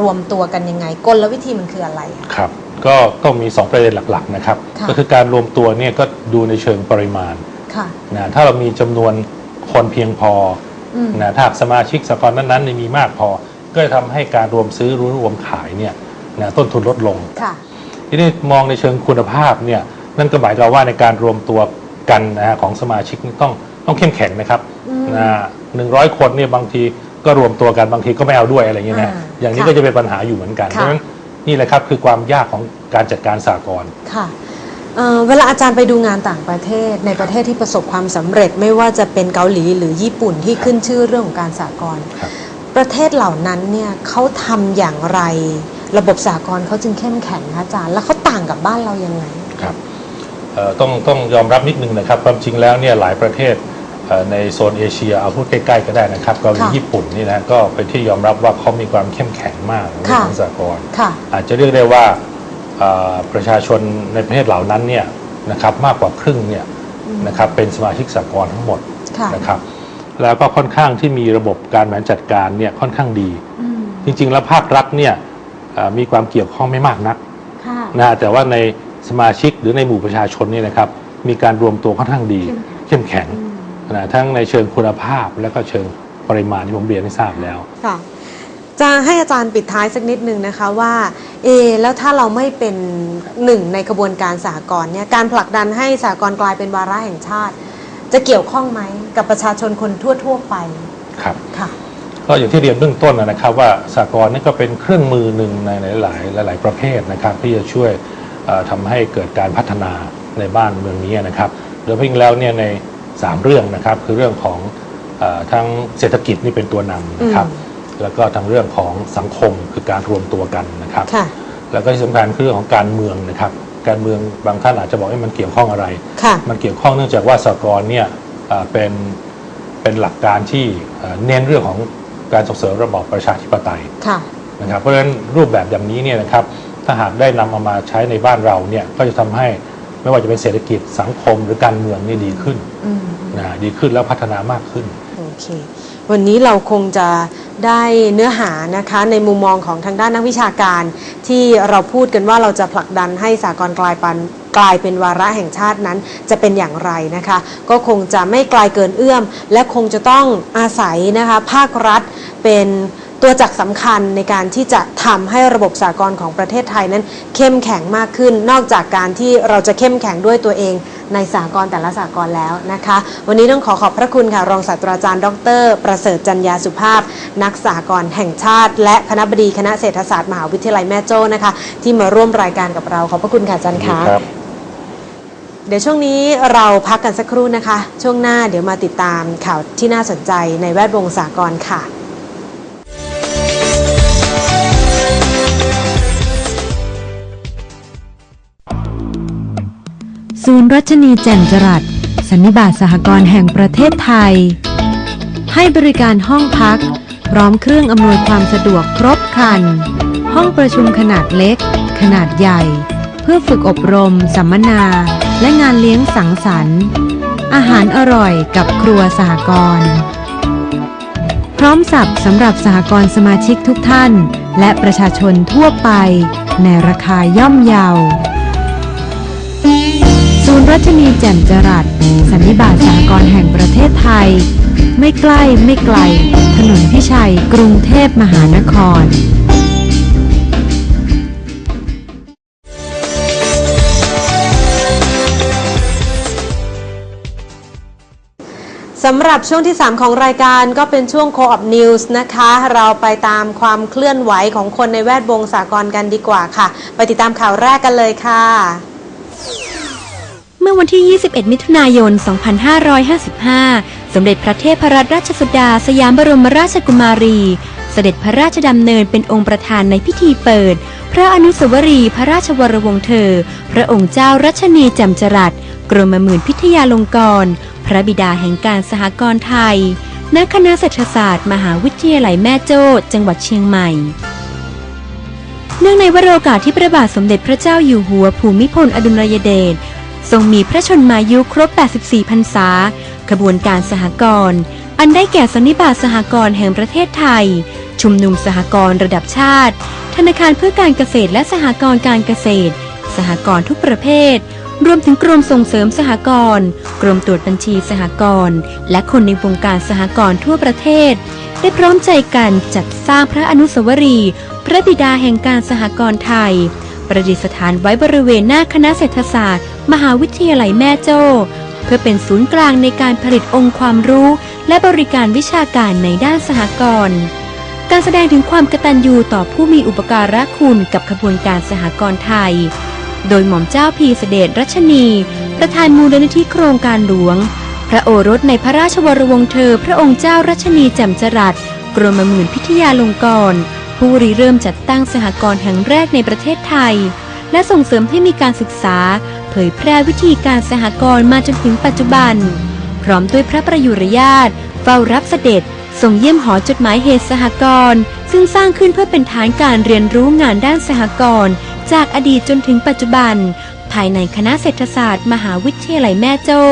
รวมตัวกันยังไง กลวิธีมันคืออะไรอะครับก็ก็มี 2 ประเด็นหลักๆนะครับค่ะก็คือการรวมตัวเนี่ยก็ดูในเชิงปริมาณค่ะนะถ้าเรามีจำนวนคนเพียงพออืมนะถ้าหากสมาชิกสหกรณ์นั้นๆเนี่ยมีมากพอ ก็จะทำให้การรวมซื้อหรือรวมขายเนี่ยนะต้นทุนลดลงค่ะทีนี้มองในเชิงคุณภาพเนี่ยนั่นก็หมายความว่าในการรวมตัวกันนะฮะของสมาชิกนี่ต้องต้องเข้มแข็งนะครับอืมนะหนึ่งร้อยคนเนี่ยบางที ก็รวมตัวกันบางทีก็ไม่เอาด้วยอะไรอย่างเงี้ยนะอ่าอย่างนี้ค่ะก็จะเป็นปัญหาอยู่เหมือนกันเพค่ะ ราะฉะนั้นนี่แหละครับคือความยากของการจัดการสากล ค่ะเอ่อเวลาอาจารย์ไปดูงานต่างประเทศ ในประเทศที่ประสบความสำเร็จไม่ว่าจะเป็นเกาหลีหรือญี่ปุ่นที่ขึ้นชื่อเรื่องของการสากลครับ ประเทศเหล่านั้นเนี่ยเขาทำอย่างไร ระบบสากลเขาจึงเข้มแข็งคะอาจารย์ แล้วเขาต่างกับบ้านเรายังไง ครับเอ่อต้องต้องยอมรับนิดนึงนะครับความจริงแล้วเนี่ยหลายประเทศเอ่อ ในโซนเอเชียเอาพูดใกล้ๆก็ได้นะครับเกาหลีค่ะญี่ปุ่นนี่นะก็เป็นที่ยอมรับว่าเขามีความเข้มแข็งมากในเรื่องค่ะของสากลค่ะอาจจะเรียกได้ว่าเอ่อประชาชนในประเทศเหล่านั้นเนี่ยนะครับมากกว่าครึ่งเนี่ยอืมนะครับเป็นสมาชิกสากลทั้งหมดค่ะนะครับแล้วก็ค่อนข้างที่มีระบบการบริหารจัดการเนี่ยค่อนข้างดีอืมจริงๆ แล้วภาครัฐเนี่ยเอ่อมีความเกี่ยวข้องไม่มากนักค่ะนะแต่ว่าในสมาชิกหรือในหมู่ประชาชนเนี่ยนะครับมีการรวมตัวค่อนข้างดีเข้มแข็งอืม นะทั้งในเชิงคุณภาพและก็เชิงปริมาณที่ผมเรียนให้ทราบแล้วค่ะจะให้อาจารย์ปิดท้ายสักนิดนึงนะคะว่าเอแล้วถ้าเราไม่เป็นหนึ่งในกระบวนการสหกรณ์เนี่ยการผลักดันให้สหกรณ์กลายเป็นวาระแห่งชาติ จะเกี่ยวข้องไหมกับประชาชนคนทั่ว ๆ ไปครับค่ะก็อย่างที่เรียนเบื้องต้นนะครับว่าสากลนี่ก็เป็นเครื่องมือหนึ่งในหลาย ๆ หลาย ๆ ประเภทนะครับ ที่จะช่วยเอ่อทำให้เกิดการพัฒนาในบ้านเมืองนี้นะครับโดยเฉพาะยิ่งแล้วเนี่ยใน 3 เรื่องนะครับ คือเรื่องของเออทั้งเศรษฐกิจนี่เป็นตัวนำนะครับอืแล้วก็ทั้งเรื่องของสังคมคือการรวมตัวกันนะครับค่ะแล้วก็ที่สำคัญคือเรื่องของการเมืองนะครับ การเมืองบางท่านอาจจะบอกว่ามันเกี่ยวข้องอะไรค่ะมันเกี่ยวข้องเนื่องจากว่าสากลเนี่ยเอ่อเป็นเป็นหลักการที่เอ่อเน้นเรื่องของการส่งเสริมระบอบประชาธิปไตยค่ะนะครับ เพราะฉะนั้นรูปแบบอย่างนี้เนี่ยนะครับถ้าหากได้นำเอามาใช้ในบ้านเราเนี่ยก็จะทำให้ ไม่ว่าจะเป็นเศรษฐกิจสังคมหรือการเมืองนี่ดีขึ้นอืมนะดีขึ้นแล้วพัฒนามากขึ้น โอเค วันนี้เราคงจะได้เนื้อหานะคะในมุมมองของทางด้านนักวิชาการ ที่เราพูดกันว่าเราจะผลักดันให้สากลกลายเป็นกลายเป็นวาระแห่งชาตินั้นจะเป็นอย่างไรนะคะ ก็คงจะไม่ไกลเกินเอื้อม และคงจะต้องอาศัยนะคะภาครัฐเป็น ตัวจักรสำคัญในการที่จะทำให้ระบบสากลของประเทศไทยนั้นเข้มแข็งมากขึ้น นอกจากการที่เราจะเข้มแข็งด้วยตัวเองในสากลแต่ละสากลแล้วนะคะ วันนี้ต้องขอขอบพระคุณค่ะ รองศาสตราจารย์ ดร ประเสริฐจันยาสุภาพ นักสากลแห่งชาติ และคณะบดีคณะเศรษฐศาสตร์มหาวิทยาลัยแม่โจ้นะคะ ที่มาร่วมรายการกับเราขอบพระคุณค่ะอาจารย์คะครับเดี๋ยวช่วงนี้เราพักกันสักครู่นะคะ ช่วงหน้าเดี๋ยวมาติดตามข่าวที่น่าสนใจในแวดวงสากลค่ะ ศูนย์รัชนีแจ่มจรัสสันนิบาตสหกรณ์แห่งประเทศไทย ให้บริการห้องพัก พร้อมเครื่องอำนวยความสะดวกครบครัน ห้องประชุมขนาดเล็ก ขนาดใหญ่ เพื่อฝึกอบรม สัมมนา และงานเลี้ยงสังสรรค์ อาหารอร่อยกับครัวสหกรณ์พร้อมสับสำหรับสหกรณ์สมาชิกทุกท่าน และประชาชนทั่วไป ในราคาย่อมเยา ศูนย์รัชนีแจ่มจรัสสันนิบาตสหกรแห่งประเทศไทย ไม่ใกล้ไม่ไกล ถนนพิชัย กรุงเทพมหานครสำหรับช่วงที่ 3 ของรายการก็เป็นช่วง Co-op News นะคะ เราไปตามความเคลื่อนไหวของคนในแวดวงสากลกันดีกว่าค่ะ ไปติดตามข่าวแรกกันเลยค่ะ มื่อวันที่ 21 มิถุนายน 2555 สมเด็จพระเทพรัตนราชสุดาสยามบรมราชกุมารี เสด็จพระราชดำเนินเป็นองค์ประธานในพิธีเปิด พระอนุสาวรีย์พระราชวรวงศ์เธอ พระองค์เจ้ารัชนีแจ่มจรัสกรมหมื่นพิทยาลงกรณ์พระบิดาแห่งการสหกรณ์ไทย ณ คณะเศรษฐศาสตร์ มหาวิทยาลัยแม่โจ้ จังหวัดเชียงใหม่ เนื่องในวโรกาสที่พระบาทสมเด็จพระเจ้าอยู่หัวภูมิพลอดุลยเดช ทรงมีพระชนมายุครบ 84 พรรษา ขบวนการสหกรณ์ อันได้แก่สันนิบาตสหกรณ์แห่งประเทศไทย ชุมนุมสหกรณ์ระดับชาติ ธนาคารเพื่อการเกษตรและสหกรณ์การเกษตร สหกรณ์ทุกประเภท รวมถึงกรมส่งเสริมสหกรณ์ กรมตรวจบัญชีสหกรณ์ และคนในวงการสหกรณ์ทั่วประเทศ ได้พร้อมใจกันจัดสร้างพระอนุสาวรีย์พระบิดาแห่งการสหกรณ์ไทย ประดิษฐานไว้บริเวณหน้าคณะเศรษฐศาสตร์ มหาวิทยาลัยแม่โจ้เพื่อเป็นศูนย์กลางในการผลิตองค์ความรู้ และบริการวิชาการในด้านสหกรณ์การแสดงถึงความกตัญญูต่อผู้มีอุปการะคุณกับขบวนการสหกรณ์ไทย โดยหม่อมเจ้าพีเสด็จรัชนี ประธานมูลนิธิโครงการหลวง พระโอรสในพระราชวรวงศ์เธอ พระองค์เจ้ารัชนีแจ่มจรัสกรมหมื่นพิทยาลงกรณ์ผู้ริเริ่มจัดตั้งสหกรณ์แห่งแรกในประเทศไทย และส่งเสริมให้มีการศึกษา ยแพร่วิธีการสหกรณ์มาจนถึงปัจจุบัน พร้อมด้วยพระประยุรญาตเฝ้ารับเสด็จส่งเยี่ยมหอจดหมายเหตุสหกรณ์ซึ่งสร้างขึ้นเพื่อเป็นฐานการเรียนรู้งานด้านสหกรณ์จากอดีตจนถึงปัจจุบัน ภายในคณะเศรษฐศาสตร์ มหาวิทยาลัยแม่โจ้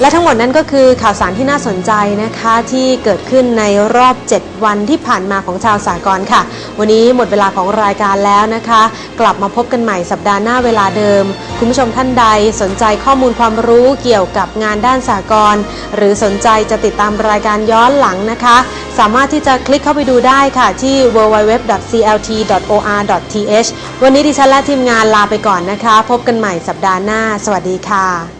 และทั้งหมดนั้นก็คือข่าวสารที่น่าสนใจนะคะที่เกิดขึ้นในรอบ 7 วันที่ผ่านมาของชาวสากลค่ะ วันนี้หมดเวลาของรายการแล้วนะคะ กลับมาพบกันใหม่สัปดาห์หน้าเวลาเดิม คุณผู้ชมท่านใดสนใจข้อมูลความรู้เกี่ยวกับงานด้านสากลหรือสนใจจะติดตามรายการย้อนหลังนะคะ สามารถที่จะคลิกเข้าไปดูได้ค่ะที่ www.clt.or.th วันนี้ดิฉันและทีมงานลาไปก่อนนะคะ พบกันใหม่สัปดาห์หน้า สวัสดีค่ะ